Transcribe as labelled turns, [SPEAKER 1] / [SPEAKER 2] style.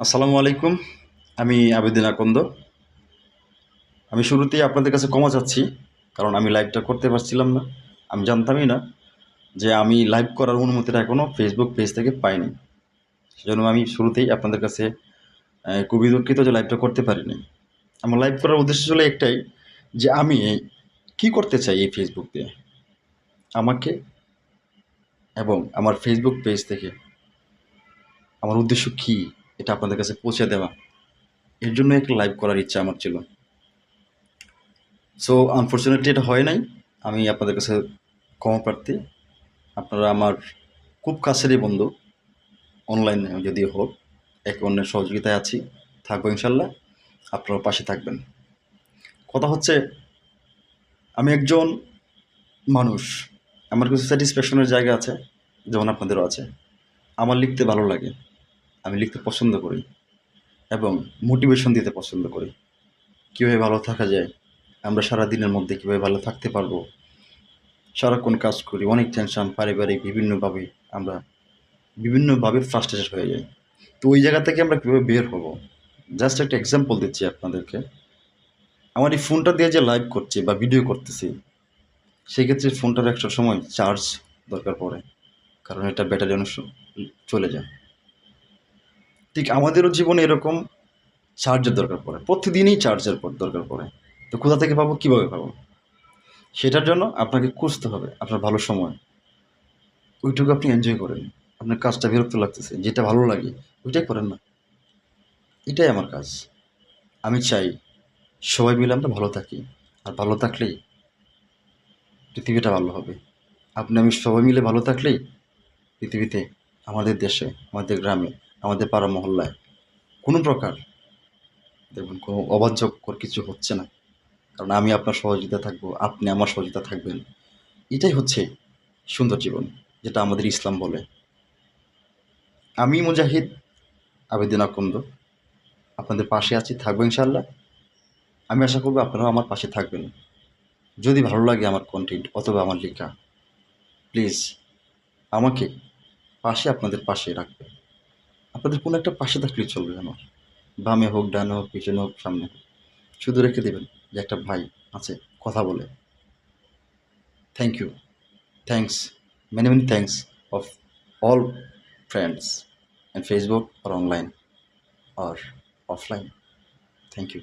[SPEAKER 1] আসসালামু আলাইকুম। আমি আবেদিন আকন্দ। আমি শুরুতেই আপনাদের কাছে ক্ষমা চাচ্ছি, কারণ আমি লাইভটা করতে পারছিলাম না। আমি জানতামই না যে আমি লাইভ করার অনুমতিটা এখনও ফেসবুক পেজ থেকে পাইনি। সেজন্য আমি শুরুতেই আপনাদের কাছে খুবই দুঃখিত যে লাইভটা করতে পারিনি। আমার লাইভ করার উদ্দেশ্য ছিল একটাই, যে আমি কি করতে চাই এই ফেসবুক দিয়ে? আমাকে এবং আমার ফেসবুক পেজ থেকে। আমার উদ্দেশ্য কী? এটা আপনাদের কাছে পৌঁছে দেওয়া। এর জন্য একটা লাইভ করার ইচ্ছা আমার ছিল। সো আনফর্চুনেটলি এটা হয় নাই। আমি আপনাদের কাছে ক্ষমা প্রার্থী। আপনারা আমার খুব কাছেরই বন্ধু। অনলাইনে যদি হোক, একে অন্যের সহযোগিতায় আছি। থাকব ইনশাল্লাহ। আপনারা পাশে থাকবেন। কথা হচ্ছে, আমি একজন মানুষ। আমার কিছু স্যাটিসফ্যাকশনের জায়গা আছে, যেমন আপনাদেরও আছে। আমার লিখতে ভালো লাগে। আমি লিখতে পছন্দ করি এবং মোটিভেশন দিতে পছন্দ করি। কীভাবে ভালো থাকা যায়, আমরা সারা দিনের মধ্যে কীভাবে ভালো থাকতে পারব, সারাক্ষণ কাজ করি, অনেক টেনশন পারিবারিক, বিভিন্নভাবে আমরা বিভিন্নভাবে ফ্রাস্ট্রেটেড হয়ে যাই। তো ওই জায়গা থেকে আমরা কীভাবে বের হব? জাস্ট একটা এক্সাম্পল দিচ্ছি আপনাদেরকে। আমার এই ফোনটা দিয়ে যে লাইভ করছি বা ভিডিও করতেছি, সেক্ষেত্রে ফোনটার একটা সময় চার্জ দরকার পড়ে, কারণ এটা ব্যাটারি অনেক চলে যায়। ঠিক আমাদেরও জীবনে এরকম চার্জের দরকার পড়ে। প্রতিদিনই চার্জের দরকার পড়ে। তো কোথা থেকে পাবো, কীভাবে পাবো? সেটার জন্য আপনাকে খুঁজতে হবে আপনার ভালো সময়। ওইটুকু আপনি এনজয় করেন। আপনার কাজটা বিরক্ত লাগতেছে, যেটা ভালো লাগে ওইটাই করেন না। এটাই আমার কাজ। আমি চাই সবাই মিলে আমরা ভালো থাকি। আর ভালো থাকলেই পৃথিবীটা ভালো হবে। আপনি, আমি সবাই মিলে ভালো থাকলেই পৃথিবীতে আমাদের দেশে, আমাদের গ্রামে আমাদের পাড়া মহল্লায় কোনো প্রকার দেখবেন কোনো অবাধ্যকর কিছু হচ্ছে না। কারণ আমি আপনার সহযোগিতা থাকব, আপনি আমার সহযোগিতা থাকবেন। এটাই হচ্ছে সুন্দর জীবন, যেটা আমাদের ইসলাম বলে। আমি মুজাহিদ, আবেদিন আকন্দ। আপনাদের পাশে আছি, থাকব ইনশাল্লাহ আমি আশা করব আপনারাও আমার পাশে থাকবেন। যদি ভালো লাগে আমার কন্টেন্ট অথবা আমার লেখা প্লিজ আমাকে পাশে আপনাদের পাশে রাখবেন। আপনাদের কোনো একটা পাশে থাকলে চলবে আমার বামে হোক, ডানে হোক, পিছনে হোক, সামনে হোক। শুধু রেখে দেবেন যে একটা ভাই আছে, কথা বলে। Thank you thanks many many thanks of all friends and Facebook R online আর অফলাইন থ্যাংক ইউ